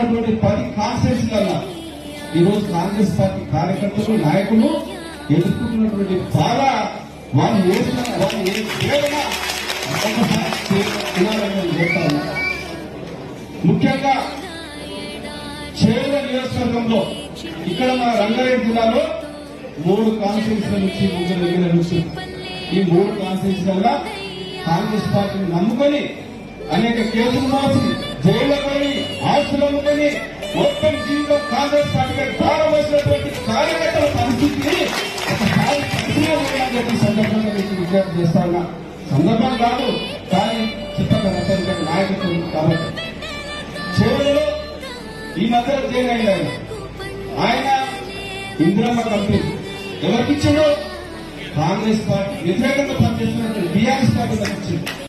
ఇచ్చినటువంటి పది కాన్స్టిట్యూన్సీల ఈరోజు కాంగ్రెస్ పార్టీ కార్యకర్తలు నాయకులు ఎదుర్కొంటున్నటువంటి బాధ వాళ్ళు వేసిన వాళ్ళు ఏ వేదన ఒక్కసారి ముఖ్యంగా చేరుల నియోజకవర్గంలో ఇక్కడ మన రంగారెడ్డి జిల్లాలో మూడు కాన్స్టిట్యూషన్ నుంచి ముగ్గురు దగ్గర నుంచి ఈ మూడు కాన్స్టిట్యూన్సీల కాంగ్రెస్ పార్టీని నమ్ముకొని అనేక కేసులు మార్చింది జైల్లో పోయి ఆస్తులు అమ్ముకొని మొత్తం జీవితం కాంగ్రెస్ పార్టీకి ప్రారంభించినటువంటి కార్యకర్తల పరిస్థితిని ఒకసారి పరిశీలన చేయాలని సందర్భంగా మీకు విజ్ఞప్తి చేస్తా ఉన్నా. సందర్భం కాదు కానీ చిత్త నాయకత్వం కాబట్టి. చివరిలో ఈ మధ్య జైలు అయింది ఆయన. ఇందిరమ్మ కంపెనీ. ఎవరికిచ్చాడో కాంగ్రెస్ పార్టీ. వ్యతిరేకంగా పనిచేస్తున్నటువంటి బీఆర్ఎస్ పార్టీ ఇచ్చింది